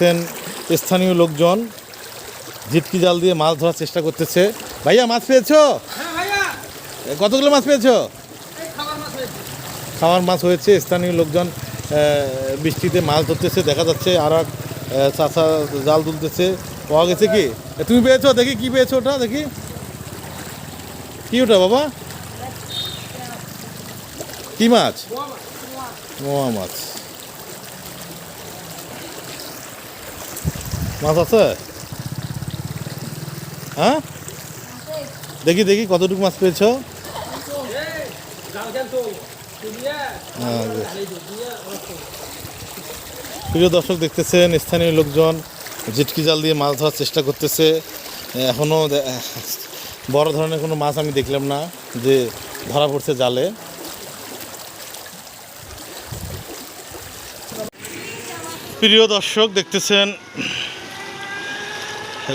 দেখছেন স্থানীয় লোকজন ঝিটকি জাল দিয়ে মাছ ধরার চেষ্টা করতেছে। ভাইয়া মাছ পেয়েছ? হ্যাঁ কতগুলো মাছ পেয়েছ? খাওয়ার মাছ হয়েছে। স্থানীয় লোকজন বৃষ্টিতে মাছ ধরতেছে দেখা যাচ্ছে আর এক চাচা জাল তুলতেছে। পাওয়া গেছে কি? তুমি পেয়েছ? দেখি কি পেয়েছ ওটা দেখি। কি ওটা বাবা? কি মাছ। মোয়া মাছ। মাছ আছে? হ্যাঁ? দেখি দেখি, কতটুকু মাছ পেয়েছ। প্রিয় দর্শক দেখতেছেন, স্থানীয় লোকজন জিটকি জাল দিয়ে মাছ ধরার চেষ্টা করতেছে। এখনও বড় ধরনের কোনো মাছ আমি দেখলাম না যে ধরা পড়ছে জালে। প্রিয় দর্শক দেখতেছেন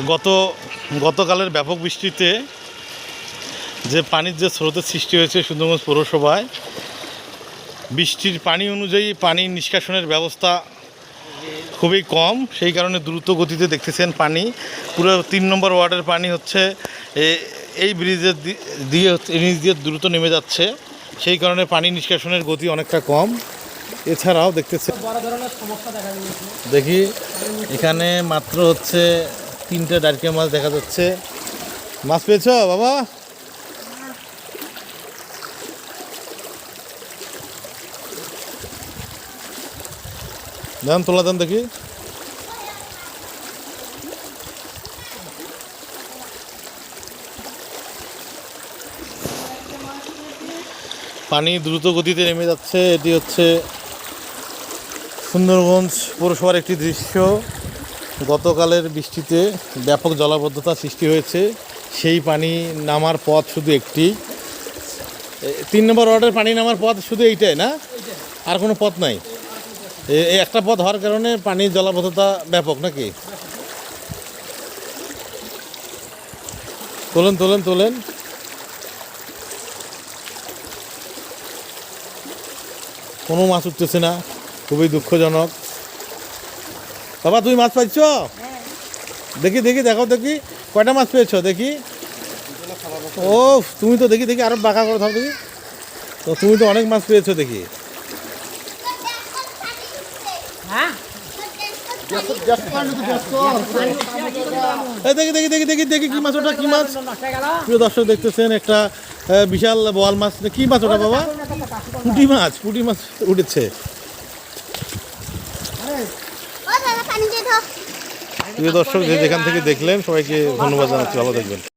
গত, গতকালের ব্যাপক বৃষ্টিতে যে পানির যে স্রোতের সৃষ্টি হয়েছে সুন্দরগঞ্জ পৌরসভায়, বৃষ্টির পানি অনুযায়ী পানি নিষ্কাশনের ব্যবস্থা খুবই কম। সেই কারণে দ্রুত গতিতে দেখতেছেন পানি। পুরো তিন নম্বর ওয়ার্ডের পানি হচ্ছে এই ব্রিজের দিয়ে হচ্ছে- নিচ দিয়ে দ্রুত নেমে যাচ্ছে। সেই কারণে পানি নিষ্কাশনের গতি অনেকটা কম। এছাড়াও দেখতেছেন বড় ধরনের সমস্যা দেখা দিয়েছে দেখি, এখানে মাত্র হচ্ছে তিনটে ডারকে মাছ দেখা যাচ্ছে। মাছ পেয়েছ, বাবা? দেন তোলা দেন দেখি। পানি দ্রুত গতিতে নেমে যাচ্ছে। এটি হচ্ছে সুন্দরগঞ্জ পৌরসভার একটি দৃশ্য। গতকালের বৃষ্টিতে ব্যাপক জলাবদ্ধতা সৃষ্টি হয়েছে। সেই পানি নামার পথ শুধু একটি। তিন নম্বর ওয়ার্ডের পানি নামার পথ শুধু এইটাই না? আর কোনো পথ নাই? একটা পথ হওয়ার কারণে পানির জলাবদ্ধতা ব্যাপক নাকি? তোলেন তোলেন তোলেন। কোনো মাছ উঠতেছে না। খুবই দুঃখজনক। বাবা তুমি মাছ পাইছ? দেখি দেখি দেখো দেখি। কয়টা মাছ পেয়েছ দেখি। ও তুমি তো দেখি দেখি আরও বাঁকা করে থাকো দেখি। তো তুমি তো অনেক মাছ পেয়েছ দেখি। হ্যাঁ? এই দেখি দেখি দেখি দেখি দেখি কি মাছ ওটা কি মাছ? প্রিয় দর্শক দেখতেছেন একটা বিশাল বোয়াল মাছ। কি মাছ ওটা বাবা? পুঁটি মাছ পুঁটি মাছ উঠেছে। প্রিয় দর্শক যে যেখান থেকে দেখলেন সবাইকে ধন্যবাদ জানাচ্ছি। ভালো দেখবেন